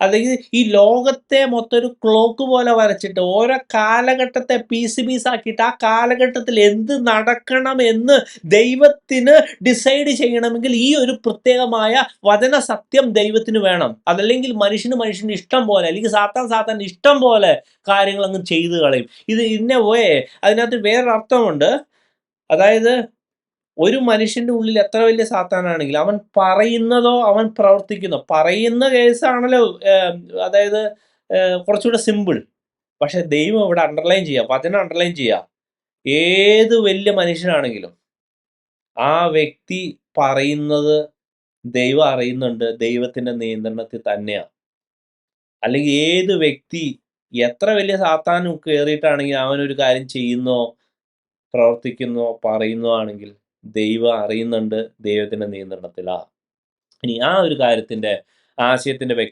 അല്ലെങ്കിൽ ഈ ലോകത്തെ മൊത്തം ഒരു ക്ലോക്ക് പോലെ വരച്ചിട്ട് ഓരോ കാലഘട്ടത്തെ പീസ് പീസ് ആക്കിയിട്ട് ആ കാലഘട്ടത്തിൽ എന്ത് നടക്കണം എന്ന് ദൈവത്തിന് ഡിസൈഡ് ചെയ്യണമെങ്കിൽ ഈ ഒരു പ്രത്യേകമായ വചന സത്യം ദൈവത്തിന് വേണം. അതല്ലെങ്കിൽ മനുഷ്യന് മനുഷ്യന് ഇഷ്ടം പോലെ അല്ലെങ്കിൽ സാത്താൻ സാത്താൻ ഇഷ്ടം പോലെ കാര്യങ്ങൾ അങ്ങ് ചെയ്തു കളയും. ഇത് ഇന്ന പോയേ അതിനകത്ത് വേറൊരു അർത്ഥമുണ്ട് അതായത് ഒരു മനുഷ്യന്റെ ഉള്ളിൽ എത്ര വലിയ സാത്താനാണെങ്കിൽ അവൻ പറയുന്നതോ അവൻ പ്രവർത്തിക്കുന്നോ. പറയുന്ന കേസാണല്ലോ അതായത് കുറച്ചുകൂടെ സിമ്പിൾ പക്ഷെ ദൈവം ഇവിടെ അണ്ടർലൈൻ ചെയ്യുക വചനം അണ്ടർലൈൻ ചെയ്യുക ഏത് വലിയ മനുഷ്യനാണെങ്കിലും ആ വ്യക്തി പറയുന്നത് ദൈവം അറിയുന്നുണ്ട് ദൈവത്തിന്റെ നിയന്ത്രണത്തിൽ തന്നെയാണ് അല്ലെങ്കിൽ ഏത് വ്യക്തി എത്ര വലിയ സാത്താനും കയറിയിട്ടാണെങ്കിൽ അവനൊരു കാര്യം ചെയ്യുന്നോ പ്രവർത്തിക്കുന്നോ പറയുന്നോ ആണെങ്കിൽ ദൈവം അറിയുന്നുണ്ട് ദൈവത്തിന്റെ നിയന്ത്രണത്തിലാണ് ഇനി ആ ഒരു കാര്യത്തിന്റെ ആശയത്തിന്റെ വ്യക്ത